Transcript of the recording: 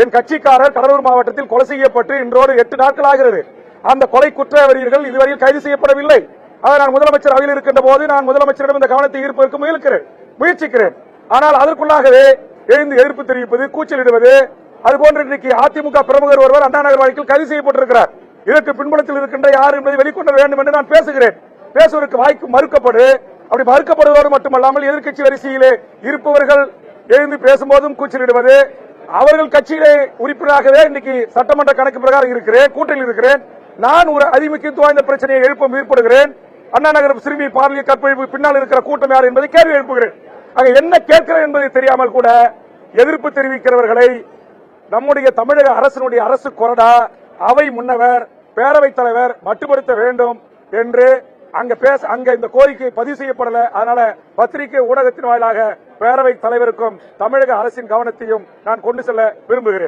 என் கட்சிக்காரர் கடலூர் மாவட்டத்தில் கொலை செய்யப்பட்டு இன்றோடு எட்டு நாட்கள் ஆகிறது அந்த கொலை குற்றவரியர்கள் இதுவரையில் கைது செய்யப்படவில்லை. அதை நான் முதலமைச்சர் அவையில் இருக்கின்ற போது நான் முதலமைச்சரிடம் இந்த கவனத்தை ஈர்ப்பதற்கு முயலுக்கிறேன் முயற்சிக்கிறேன். ஆனால் அதற்குள்ளாகவே எழுந்து எதிர்ப்பு தெரிவிப்பது கூச்சலிடுவது அதுபோன்று இன்றைக்கு அதிமுக பிரமுகர் ஒருவர் அண்ணா நகர் வழக்கில் கைது செய்யப்பட்டிருக்கிறார். இதற்கு பின்புலத்தில் இருக்கின்ற யார் என்பதை வெளிக்கொண்டு வேண்டும் என்று நான் பேசுகிறேன். பேசுவதற்கு வாய்ப்பு மறுக்கப்படு. அப்படி மறுக்கப்படுவதோடு மட்டுமல்லாமல் எதிர்க்கட்சி வரிசையிலே இருப்பவர்கள் எழுந்து பேசும்போதும் கூச்சலிடுவது அவர்கள் கட்சியிலே உறுப்பினராகவே இன்னைக்கு சட்டமன்ற கணக்கு பிரகாரம் இருக்கிறேன் கூட்டணியில் இருக்கிறேன். நான் ஒரு அதிமுக்கியத்துவம் வாய்ந்த பிரச்சனையை எழுப்ப முயற்படுகிறேன் அண்ணா நகரம் சிறுமி பாலியல் கற்பழிப்பு பின்னால் இருக்கிற கூட்டம் யார் என்பதை கேள்வி எழுப்புகிறேன். அங்க என்ன கேட்கிறேன் என்பதை தெரியாமல் கூட எதிர்ப்பு தெரிவிக்கிறவர்களை நம்முடைய தமிழக அரசினுடைய அரசு கொறடா அவை முன்னவர் பேரவைத் தலைவர் மட்டுப்படுத்த வேண்டும் என்று அங்க பேச அங்க இந்த கோரிக்கை பதிவு செய்யப்படல. அதனால பத்திரிகை ஊடகத்தின் வாயிலாக பேரவைத் தலைவருக்கும் தமிழக அரசின் கவனத்தையும் நான் கொண்டு செல்ல விரும்புகிறேன்.